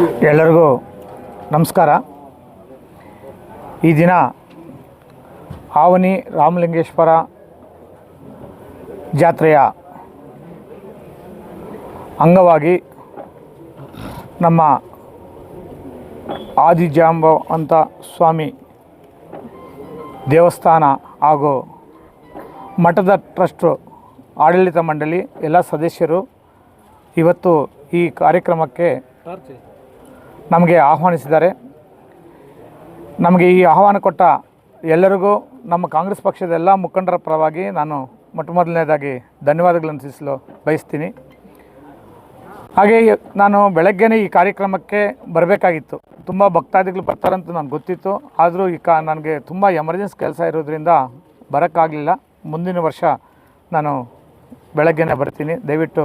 ಎಲ್ಲರಿಗೂ ನಮಸ್ಕಾರ. ಈ ದಿನ ಆವನಿ ರಾಮಲಿಂಗೇಶ್ವರ ಜಾತ್ರೆಯ ಅಂಗವಾಗಿ ನಮ್ಮ ಆದಿಜಾಂಬವಂತ ಸ್ವಾಮಿ ದೇವಸ್ಥಾನ ಹಾಗೂ ಮಠದ ಟ್ರಸ್ಟು ಆಡಳಿತ ಮಂಡಳಿ ಎಲ್ಲ ಸದಸ್ಯರು ಇವತ್ತು ಈ ಕಾರ್ಯಕ್ರಮಕ್ಕೆ ನಮಗೆ ಆಹ್ವಾನಿಸಿದ್ದಾರೆ. ನಮಗೆ ಈ ಆಹ್ವಾನ ಕೊಟ್ಟ ಎಲ್ಲರಿಗೂ, ನಮ್ಮ ಕಾಂಗ್ರೆಸ್ ಪಕ್ಷದ ಎಲ್ಲ ಮುಖಂಡರ ಪರವಾಗಿ ನಾನು ಮೊಟ್ಟ ಮೊದಲನೇದಾಗಿ ಧನ್ಯವಾದಗಳನ್ನು ತಿಳಿಸಲು ಬಯಸ್ತೀನಿ. ಹಾಗೆ ನಾನು ಬೆಳಗ್ಗೆನೇ ಈ ಕಾರ್ಯಕ್ರಮಕ್ಕೆ ಬರಬೇಕಾಗಿತ್ತು. ತುಂಬ ಭಕ್ತಾದಿಗಳು ಬರ್ತಾರಂತ ನನಗೆ ಗೊತ್ತಿತ್ತು. ಆದರೂ ಈ ನನಗೆ ತುಂಬ ಎಮರ್ಜೆನ್ಸಿ ಕೆಲಸ ಇರೋದ್ರಿಂದ ಬರೋಕ್ಕಾಗಲಿಲ್ಲ. ಮುಂದಿನ ವರ್ಷ ನಾನು ಬೆಳಗ್ಗೆನೇ ಬರ್ತೀನಿ. ದಯವಿಟ್ಟು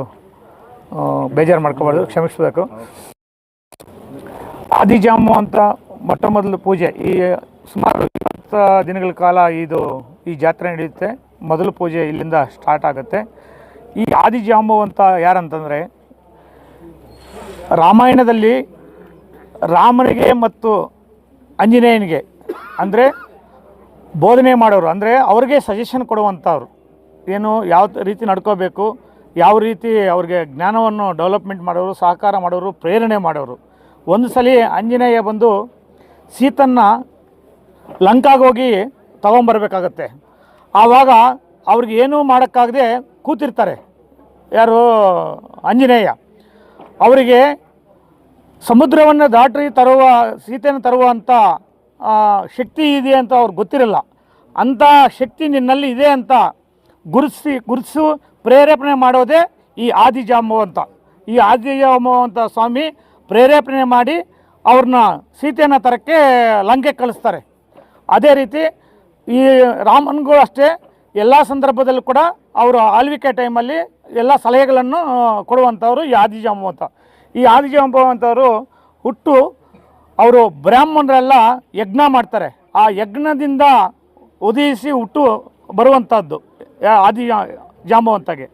ಬೇಜಾರು ಮಾಡ್ಕೋಬಾರ್ದು. ಕ್ಷಮಿಸಬೇಕು. ಆದಿಜಾಮು ಅಂತ ಮೊಟ್ಟ ಮೊದಲು ಪೂಜೆ. ಈ ಸುಮಾರು ಇಪ್ಪತ್ತು ದಿನಗಳ ಕಾಲ ಇದು ಈ ಜಾತ್ರೆ ನಡೆಯುತ್ತೆ. ಮೊದಲು ಪೂಜೆ ಇಲ್ಲಿಂದ ಸ್ಟಾರ್ಟ್ ಆಗುತ್ತೆ. ಈ ಆದಿಜಾಂಬು ಅಂತ ಯಾರಂತಂದರೆ, ರಾಮಾಯಣದಲ್ಲಿ ರಾಮನಿಗೆ ಮತ್ತು ಆಂಜನೇಯನಿಗೆ, ಅಂದರೆ ಬೋಧನೆ ಮಾಡೋರು, ಅಂದರೆ ಅವ್ರಿಗೆ ಸಜೆಷನ್ ಕೊಡುವಂಥವ್ರು. ಏನು ಯಾವ ರೀತಿ ನಡ್ಕೋಬೇಕು, ಯಾವ ರೀತಿ ಅವ್ರಿಗೆ ಜ್ಞಾನವನ್ನು ಡೆವಲಪ್ಮೆಂಟ್ ಮಾಡೋರು, ಸಹಕಾರ ಮಾಡೋರು, ಪ್ರೇರಣೆ ಮಾಡೋರು. ಒಂದು ಸಲ ಆಂಜನೇಯ ಬಂದು ಸೀತನ್ನ ಲಂಕಾಗೆ ಹೋಗಿ ತಗೊಂಬರ್ಬೇಕಾಗತ್ತೆ. ಆವಾಗ ಅವ್ರಿಗೆ ಏನೂ ಮಾಡೋಕ್ಕಾಗದೆ ಕೂತಿರ್ತಾರೆ. ಯಾರು ಆಂಜನೇಯ. ಅವರಿಗೆ ಸಮುದ್ರವನ್ನು ದಾಟಿ ತರುವ ಸೀತೆಯನ್ನು ತರುವಂಥ ಶಕ್ತಿ ಇದೆ ಅಂತ ಅವ್ರಿಗೆ ಗೊತ್ತಿರಲ್ಲ. ಅಂಥ ಶಕ್ತಿ ನಿನ್ನಲ್ಲಿ ಇದೆ ಅಂತ ಗುರುಸಿ, ಗುರುಸು ಪ್ರೇರೇಪಣೆ ಮಾಡೋದೇ ಈ ಆದಿಜಾಂಬವಂತ ಈ ಆದಿಜಾಂಬವಂತ ಸ್ವಾಮಿ ಪ್ರೇರೇಪಣೆ ಮಾಡಿ ಅವ್ರನ್ನ ಸೀತೆಯನ್ನು ತರಕ್ಕೆ ಲಂಕೆ ಕಳಿಸ್ತಾರೆ. ಅದೇ ರೀತಿ ಈ ರಾಮನ್ಗೂ ಅಷ್ಟೇ ಎಲ್ಲ ಸಂದರ್ಭದಲ್ಲೂ ಕೂಡ ಅವರು ಆಳ್ವಿಕೆ ಟೈಮಲ್ಲಿ ಎಲ್ಲ ಸಲಹೆಗಳನ್ನು ಕೊಡುವಂಥವ್ರು ಈ ಆದಿಜಾಂಬವಂತ ಈ ಆದಿಜಾಂಬವಂತವರು ಹುಟ್ಟು ಅವರು ಬ್ರಾಹ್ಮಣರೆಲ್ಲ ಯಜ್ಞ ಮಾಡ್ತಾರೆ. ಆ ಯಜ್ಞದಿಂದ ಉದಯಿಸಿ ಹುಟ್ಟು ಬರುವಂಥದ್ದು ಆದಿ ಜಾಂಬವಂತಗೆ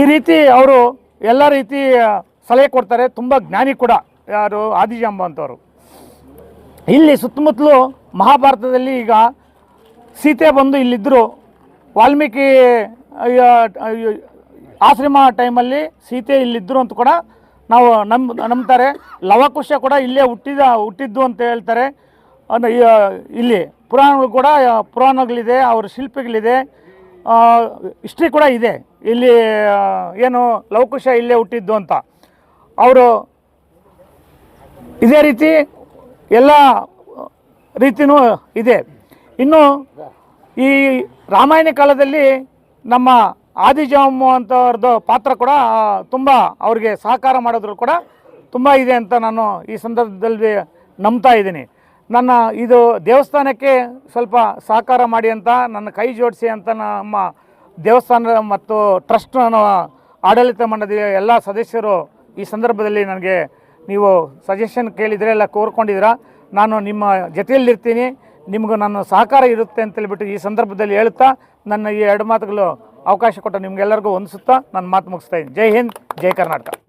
ಈ ರೀತಿ ಅವರು ಎಲ್ಲ ರೀತಿ ಸಲಹೆ ಕೊಡ್ತಾರೆ, ತುಂಬ ಜ್ಞಾನಿ ಕೂಡ, ಯಾರು ಆದಿಜಾಂಬ ಅಂತವರು ಇಲ್ಲಿ ಸುತ್ತಮುತ್ತಲು ಮಹಾಭಾರತದಲ್ಲಿ ಈಗ ಸೀತೆ ಬಂದು ಇಲ್ಲಿದ್ದರು ವಾಲ್ಮೀಕಿ ಆಶ್ರಮ ಟೈಮಲ್ಲಿ ಸೀತೆ ಇಲ್ಲಿದ್ದರು ಅಂತ ಕೂಡ ನಾವು ನಂಬ್ ನಂಬ್ತಾರೆ. ಲವಕುಶ ಕೂಡ ಇಲ್ಲೇ ಹುಟ್ಟಿದ, ಹುಟ್ಟಿದ್ದು ಅಂತ ಹೇಳ್ತಾರೆ. ಇಲ್ಲಿ ಪುರಾಣಗಳು ಕೂಡ, ಪುರಾಣಗಳಿದೆ, ಅವ್ರ ಶಿಲ್ಪಿಗಳಿದೆ. ಹಿಸ್ಟ್ರಿ ಕೂಡ ಇದೆ. ಇಲ್ಲಿ ಏನು ಲವಕುಶ ಇಲ್ಲೇ ಹುಟ್ಟಿದ್ದು ಅಂತ. ಅವರು ಇದೇ ರೀತಿ ಎಲ್ಲ ರೀತಿಯೂ ಇದೆ. ಇನ್ನು ಈ ರಾಮಾಯಣ ಕಾಲದಲ್ಲಿ ನಮ್ಮ ಆದಿಜಾಮು ಅಂತವ್ರದ್ದು ಪಾತ್ರ ಕೂಡ ತುಂಬ ಅವ್ರಿಗೆ ಸಹಕಾರ ಮಾಡೋದ್ರು ಕೂಡ ತುಂಬ ಇದೆ ಅಂತ ನಾನು ಈ ಸಂದರ್ಭದಲ್ಲಿ ನಂಬ್ತಾ ಇದ್ದೀನಿ. ನನ್ನ ಇದು ದೇವಸ್ಥಾನಕ್ಕೆ ಸ್ವಲ್ಪ ಸಹಕಾರ ಮಾಡಿ ಅಂತ, ನನ್ನ ಕೈ ಜೋಡಿಸಿ ಅಂತ ನಮ್ಮ ದೇವಸ್ಥಾನ ಮತ್ತು ಟ್ರಸ್ಟ್ ಆಡಳಿತ ಮಂಡಳಿಯ ಎಲ್ಲ ಸದಸ್ಯರು ಈ ಸಂದರ್ಭದಲ್ಲಿ ನನಗೆ ನೀವು ಸಜೆಷನ್ ಕೇಳಿದರೆ ಎಲ್ಲ ಕೋರ್ಕೊಂಡಿದ್ದೀರಾ? ನಾನು ನಿಮ್ಮ ಜೊತೆಯಲ್ಲಿರ್ತೀನಿ. ನಿಮಗೂ ನನ್ನ ಸಹಕಾರ ಇರುತ್ತೆ ಅಂತ ಹೇಳ್ಬಿಟ್ಟು ಈ ಸಂದರ್ಭದಲ್ಲಿ ಹೇಳ್ತಾ ನನ್ನ ಈ ಎರಡು ಮಾತುಗಳು ಅವಕಾಶ ಕೊಟ್ಟ ನಿಮಗೆಲ್ಲರಿಗೂ ಹೊಂದಿಸುತ್ತಾ ನನ್ನ ಮಾತು ಮುಗಿಸ್ತಾ ಇದ್ದೀನಿ. ಜೈ ಹಿಂದ್, ಜೈ ಕರ್ನಾಟಕ.